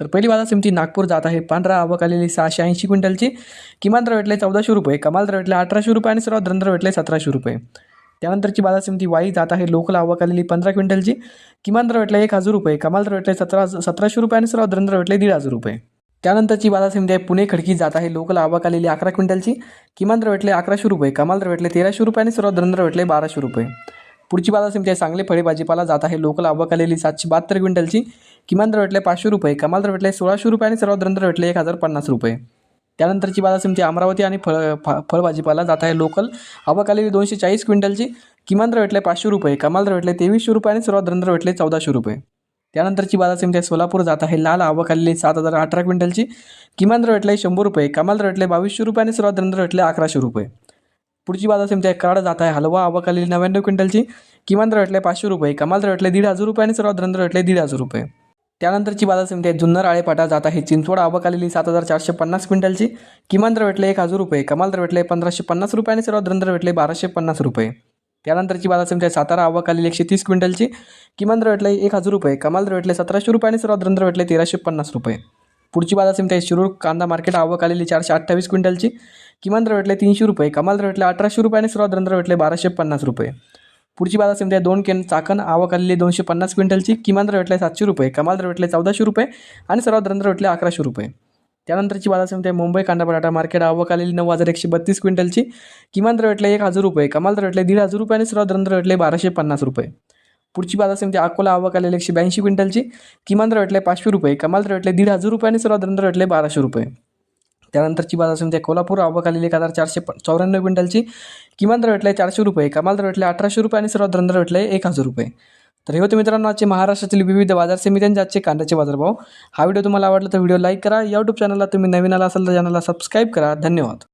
तर पहिली बाजार समिती नागपूर जात आहे. पांढरा आवक आलेली सहाशे ऐंशी क्विंटलची. किमान दर भेटले चौदाशे रुपये. कमाल दर भेटले अठराशे रुपये आणि सर्वात दर भेटले सतराशे रुपये. त्यानंतरची बाजार समिती वाई जात आहे. लोकल आवक आलेली पंधरा क्विंटलची. किमान दर भेटले एक हजार रुपये. कमाल दर भेटले सतरा सतराशे रुपये आणि सर्वात दर भेटले दीड हजार रुपये. त्यानंतरची बाजार समिती आहे पुणे खडकी जात आहे. लोकल आवक आलेली अकरा क्विंटलची. किमान दर भेटले अकराशे रुपये. कमाल दर भेटले तेराशे रुपये आणि सर्वात दर भेटले बाराशे रुपये. पुढची बाजार समिती आहे. सांगली फळे भाजीपाला जात आहे. लोकल आवक आलेली सातशे बहात्तर क्विंटलची. किमान दर भेटले पाचशे रुपये. कमाल दर भेटले सोळाशे रुपये आणि सर्वात दर भेटले एक हजार पन्नास रुपये. त्यानंतरची बाजार समिती अमरावती आणि फळ फळ फळभाजीपाला जात आहे. लोकल आवक आलेली दोनशे चाळीस क्विंटलची. किमान दर भेटले पाचशे रुपये. कमाल दर भेटले तेवीसशे रुपये आणि सर्वात दर भेटले चौदाशे रुपये. त्यानंतरची बाजार समिती सोलापूर जात आहे. लाल आवक आलेली सात हजार अठरा क्विंटलची. किमान दर भेटले शंभर रुपये. कमाल दर भेटले बावीसशे रुपये आणि सर्वात दर भेटले अकराशे रुपये. पुढची बाजार समिती आहे कराड जात आहे. हलवा आवक नव्याण्णव क्विंटलची किमान दर वाटले पाचशे रुपये कमाल दर भेटले दीड हजार रुपये आणि सर्वात दर भेटले दीड हजार रुपये. त्यानंतरची बाजार समिती आहे जुन्नर आळेपाटा जात आहे. चिंचवड आवक आलेली सात हजार चारशे पन्नास क्विंटलची किमान दर भेटले एक हजार रुपये कमाल दर भेटले पंधराशे पन्नास रुपये आणि सर्वात दर भेटले बाराशे पन्नास रुपये. त्यानंतरची बाजार समिती आहे सातारा आवक आलेली एकशे तीस क्विंटलची किमान दर भेटले एक हजार रुपये कमाल दर भेटले सतराशे रुपये आणि सर्वात दर भेटले तेराशे पन्नास रुपये. पुढची बाजार समिती आहे शिरूर कांदा मार्केट आवक आलेली चारशे अठ्ठावीस क्विंटलची. किमान दर भेटले तीनशे रुपये कमाल दर भेटले अठराशे रुपये आणि सर्वात दर भेटले बाराशे पन्नास रुपये. पुढची बाजार समिती आहे दोन केन चाकण आवक आलेली दोनशे पन्नास क्विंटलची किमान दर भेटले सातशे रुपये कमाल दर भेटले चौदाशे रुपये आणि सर्वात दर भेटले अकराशे रुपये. त्यानंतरची बाजार समिती आहे मुंबई कांदा बटाटा मार्केट आवक आलेली नऊ हजार एकशे बत्तीस क्विंटलची किमान दर भेटले एक हजार रुपये कमाल दर भेटले दीड हजार रुपये आणि सर्वात दर भेटले बाराशे पन्नास रुपये. पुढची बाजार समिती अकोला आवक आलेली एकशे ब्याऐंशी क्विंटलची. किमान दर भेटले पाचशे रुपये कमाल दर भेटले दीड हजार रुपये आणि सर्वात दर भेटले बाराशे रुपये. त्यानंतरची बाजार समिती कोल्हापूर आवक आलेली एक हजार चारशे चौऱ्याण्णव क्विंटलची. किमान दर भेटले चारशे रुपये कमाल दर भेटले अठराशे रुपये आणि सर्वात दर भेटले एक हजार रुपये. तर हे होते मित्रांनो आजचे महाराष्ट्रातील विविध बाजार समित्यांचे आजचे कांद्याचे बाजारभाव. हा व्हिडिओ तुम्हाला आवडला तर व्हिडिओ लाईक करा. यूट्यूब चॅनलला तुम्ही नवीन आला असाल तर चॅनलला सबस्क्राईब करा. धन्यवाद.